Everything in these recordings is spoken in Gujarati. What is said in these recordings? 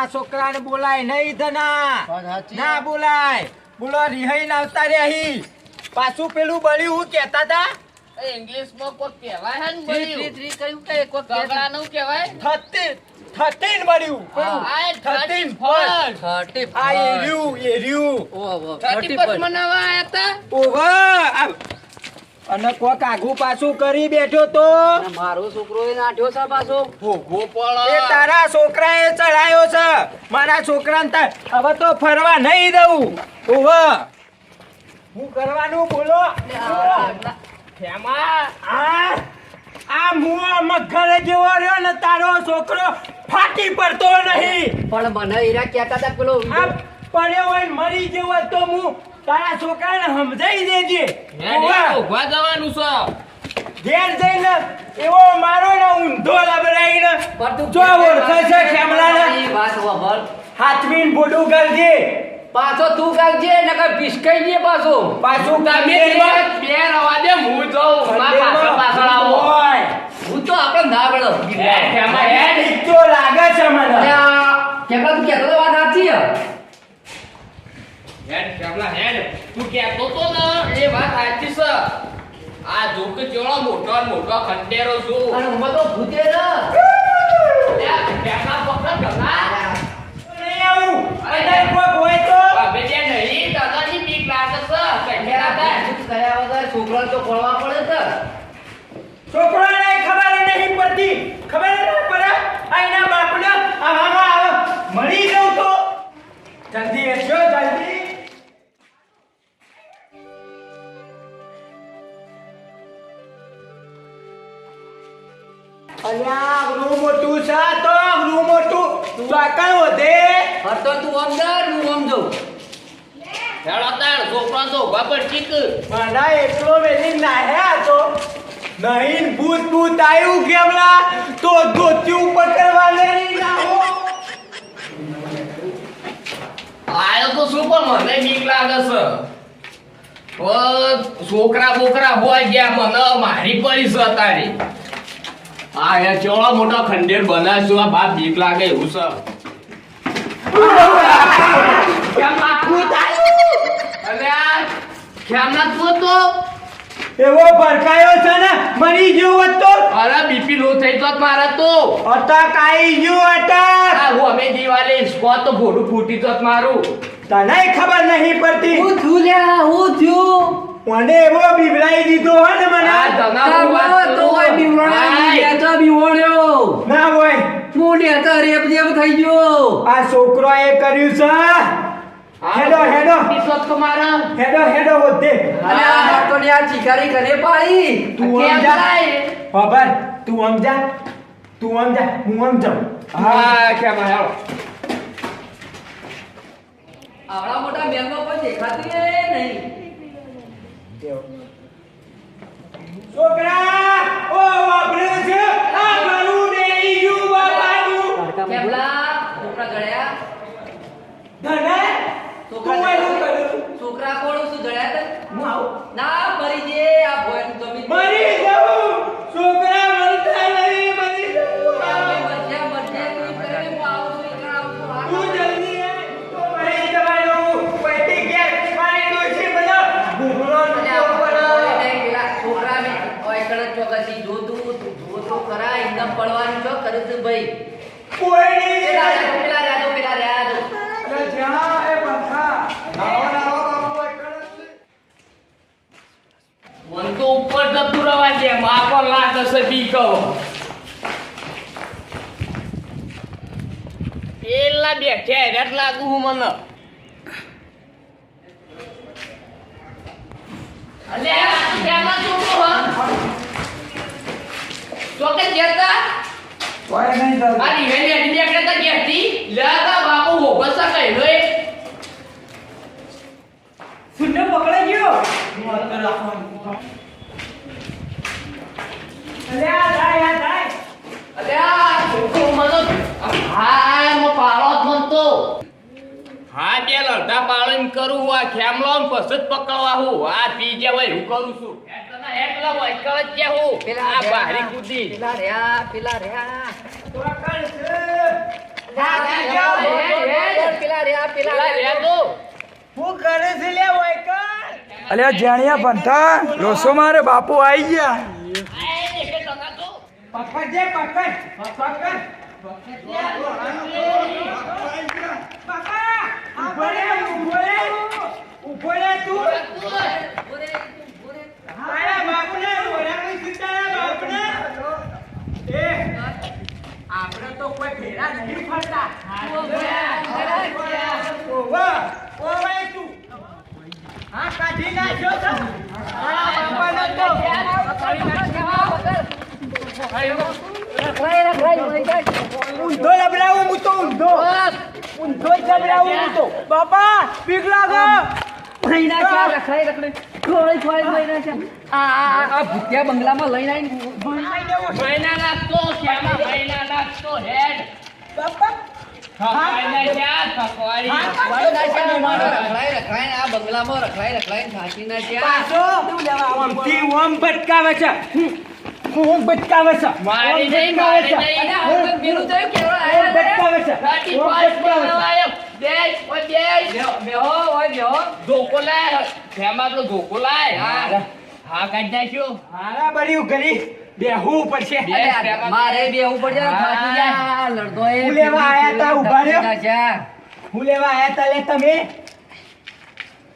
મારા છોકરાને બોલાય નહીં ધના. ના બોલાય. બોલો રિહાઈ આવતા રે અહીં પાછું પેલું બળ્યું હું કહેતા હતા ઇંગ્લિશમાં કોક કહેવાય હે ને બળ્યું. ત્રી, કર્યું કે? કોક કે કહેવાય? થર્ટીન થર્ટીન બળ્યું. પેલું આ એ થર્ટીન 30 થર્ટી આ. એર્યું એર્યું ઓહો, ઓહો, 30 thirty first first. આયા તા? ઓહો આ- અને કોક આગુ પાછું કરી બેઠો તો? મારો છોકરો એ નાઠ્યો છે પાછો. ભોગો પડે. એ તારા છોકરાએ ચડાયો છે. મારા છોકરા ને હવે તો ફરવા નહીં દઉં. ઓહો હું કરવાનું બોલો? ખેમા, આ આ મુઓ મગર જેવો રહ્યો ને તારો છોકરો ફાટી પડતો નહીં. પણ મને હીરા કહેતા હતા પેલો પડ્યો હોય મરી જેવો તો હું તારા છોકરાને સમજાઈ દેજે ઊભા. જવાનું છે. ઘેર જઈને એવો મારો ને ઊંધો તું જો ઓળખે છે ખેમલાને વાત સાંભળ. હાથવીન બોડું કરજે પાછો તું કરજે નકર ભીસકાઈ દે પાછો પાછું તમે બે રવા દે, હું જાઉં. મારા પાછળ પાછળ આવો. હું તો આપણે ના પડો હે, ખેમા, હે. લાગે છે મને કે તું કેતો વાત સાચી હે. હેડ, ખેમલા, હેડ. તું કહેતો તો ને, એ વાત સાચી છે. આ જોક જેવડો મોટો મોટો ખંડેરો છું. અને હું તો ભૂતે ને લે, ખેમલા પકડ, ખેમલા. અરે આવું અરે કોક અલ્યા રૂમ મોટું છે તો રૂમ મોટું. ચોકણ વધે? હરતો તું જા, હું. હેડો તાણ, છોકરાને તો ઊભા પર ચીક. મારા એટલો વેલી નાહ્યા તો. નહીં ભૂત ભૂત આવ્યું કેમલા તો ધોત્યું પકડવા નહીં નાહો આયો તો શું પણ મને બીક લાગે છે. છોકરા બોકરા હોય ગયા મને મારી પડી છે તારી આ એ કેવડો મોટો ખંડેર બનાવશું આ બાપ બીક લાગે એવું છે. એવો ભડકાયો છે ને મરી ગયો હોત તો? અરે બીપી લો થઈ તો મારે તો. અટક આવી ગયો અટક. હું અમે દિવાલે સ્કોત તો ભોડું ફૂટી તો મારું. તને ખબર નહીં પડતી. હું થયું લ્યા, હું થયું? મને એવો બીવડાઈ દીધો હે ને મને? આ ધના હું વાત તમારો તો કરું. બીવડાયો. ના હોય. હું નેતો રેપ જેપ થઈ ગયો. આ છોકરોએ કર્યું છે. હેડો હેડો. ઈસોત તો મારા. હેડો હેડો વધે. અને આ હાથોને આ ચિકારી ઘરે પાડી. તું કેમ આમ જા. લાય? ખબર તું આમ જા. તું આમ જા. હું આમ જાઉં. હા. ખેમા હેડો આવડા મોટા મહેલમાં પર દેખાતી નહીં. છોકરા! એમને પડવાનું છો, કરે ભાઈ. કોઈ નહીં પેલા રહ્યા, પેલા રહ્યા, પેલા રહ્યા, જો. અરે જ્યાં એ બંધા આવો આવો બાપુ એકણ જ. મન તો ઉપર જતું રવા દે માં પણ લાગે છે બીકો પેલા બેઠે હેરાટ લાગુ હું મને અલ્યા કેમાં છોકરો હ કે જતા કોઈ નહીં તો આ વેલી અડી કરતા તો બેઠી લેતા બાપુ હો સા કઈ લો એ શૂન્ય પકડાઈ ગયો હું અંદર રાખવાનું. અલ્યા જાય આ જાય અલ્યા છોકરો મને હા મો પાળો જ મન તો હા બે લડતા પાળીને કરું હું આ ખેમલો ને જ પકડવા હું. આ પી જે ભાઈ હું કરું છું. જ હું. પેલા આ બારી કૂદી. પેલા રહ્યા, પેલા રહ્યા. અલ્યા જાણ્યા ભંતા લોસો મારે બાપુ આવી ગયા. પકડ જે પકડ. પકડ. રે તું. તારા બાપને ઓરાની સીતારા બાપને. એ. આપણે તો કોઈ ભેરા નહીં ફરતા. ઓવા ઓવા તું. હા કાઢી નાખ્યો તો તારા બાપાનો તો. રખડાય, રખડાય. ઊંધો લબડાવું હું તો ઊંધો. ઊંધો જ લબડાવું હું તો. બાપા બીક લાગે લઈને આ આ આ- આ ભૂતિયા બંગલામાં લઈને આવીને મહિના શ્યામા મહિના હેડ. બાપા બંગલામાં ભટકાવે છે. મારી નહીં, મારી નહીં. અને આ આયા રાતી. આયો. બેસ, ઓય બેસ. બેહો, બેહો, ઓય બેહો. ધોકો લાય. તો ધોકો લાય. હા. હા, કાઢી નાખ્યો. હારા બળ્યું ઘડી બેહવું પડશે મારે બેહવું પડશે જાય. લડદોએ હું લેવા આયા તા, ઊભા રહ્યો. હું લેવા આયા તા લે તમે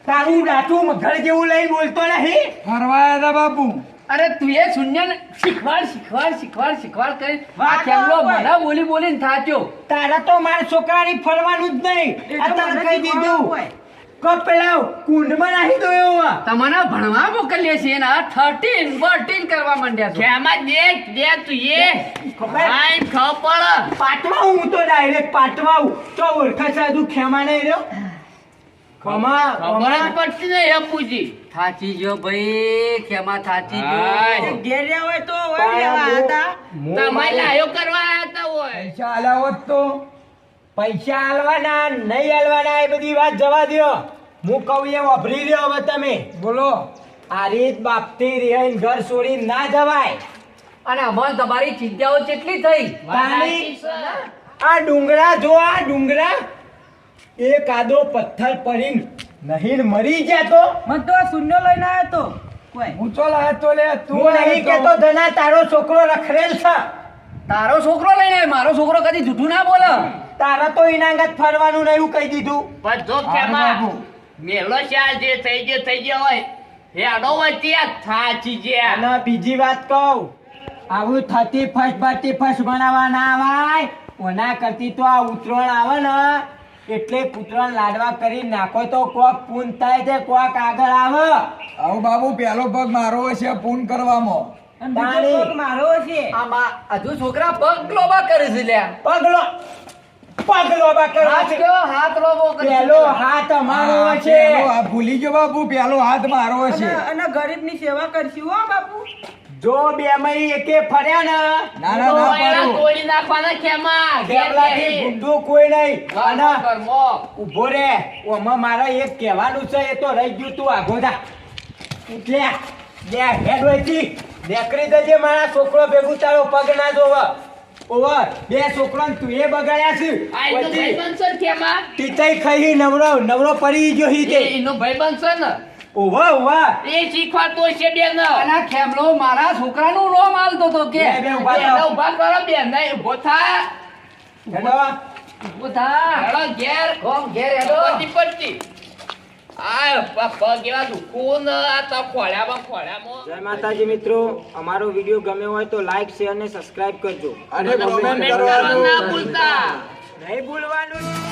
તારું ડાટું મગર જેવું લઈ બોલતો નહીં? ફરવાયા હતા બાપુ. અરે તું એ શૂન્ય શીખવાડ શીખવાડ શીખવાડ શીખવાડ કરી. આ કેમલો હોય. બોલી બોલીને થાચો તારા તો મારા છોકરાની ફરવાનું જ નહીં. અત્યારે કહી દીધું. કો પેલા કુંડમાં નાખી દો એવો તમને ભણવા મોકલીએ છીએ ને થર્ટીન ફોર્ટીન કરવા માંડ્યા છો. એમાં જે જે તું એ. ખબર? ખબર. પાટવા હું તો ડાયરેક્ટ પાટવા તો ઓળખા સાધુ ખેમા નહીં રહ્યો. જ ખમા પડતી નહીં અપુજી. થાચી ગયો ભાઈ ખેમા થાચી હાય. ઘેર હોય તો હોય હતા તમે લાયો કરવા આયા હોય. પૈસા આલ્યા તો. પૈસા આલવાના નહીં આલવાના એ બધી વાત જવા દ્યો. હું કહું એ વાપરી રહ્યો હવે તમે. બોલો. આ રીત બાપતી રિહાઈને ઘર છોડી ના જવાય. અને અમારે તમારી ચિંતાઓ કેટલી થઈ? આ ડુંગરા જો આ ડુંગરા એ કાદો પથ્થર પડીને નહીં મરી જતો મને તો શૂન્ય લઈને આવ્યો તો. કોઈ. ઊંચો લાય તો લે તું નહીં કેતો ધના તારો છોકરો રખરેલ છે. તારો છોકરો લઈને આવ્યો. મારો છોકરો કદી જૂઠું ના બોલે? તારા તો ઇનાંગત ફરવાનું નહીં કહી દીધું. પણ જો કેમાં. મેલો શાલ જે થઈ ગયો થઈ ગયો હોય હેડો વચ્ચે આ થાચી ગયા. અને બીજી વાત કહું આવું થતી ફર્સ્ટ બર્થડે ફર્સ્ટ બનાવવા ના આવાય ઓના કરતી તો આ ઉતરણ આવે ને. એટલે કૂતરા લાડવા કરી નાખો તો કોક પૂન થાય છે કોક આગળ આવે. આવું બાબુ પેલો પગ મારો છે પૂન કરવામાં. મારો છે. આમાં હજુ છોકરા પગ લોબા કરે છે લ્યા. પગલો પગલો હાથ લોબો કરે પેલો. હાથ અમારો છે. ભૂલી ગયો બાપુ પેલો હાથ મારો છે. અને ગરીબની સેવા કરશું હો બાપુ જો બે મહી એકે ફર્યા ને ના ના ના તોડી નાખવાના ખેમાં બેહી. ગુંડું કોઈ નહીં. આના. ઊભો રે. ઓમાં મારે એક કહેવાનું છે એ તો રહી ગયું તું આગો જા. એટલે બે હેડ હોયથી નેકરી દેજે મારા છોકરો ભેગું તારો પગ ના જોવ. ઓવર બે છોકરાને તું એ બગાડ્યા છે. છે ને ખેમાં? તીતઈ ખાઈ નવરો નવરો પડી ગયો હી તે. એનો ભાઈબંધ છે ને? ઓવા ઓવા એ શીખવાડતો છે બેન. અને ખેમલો મારા છોકરાનું રોમ આલતો તો કે. બે બે ઊભા થાઓ. કરો બેન. ને ઊભો થા. હેડો. ઊભો થા. હેડો ઘેર. કોમ ઘેર હેડો. પટ્ટી પટ્ટી. ને જય માતાજી મિત્રો. અમારો વીડિયો ગમ્યો હોય તો લાઈક શેર અને સબસ્ક્રાઇબ કરજો. અને ના નહીં ભૂલવાનું.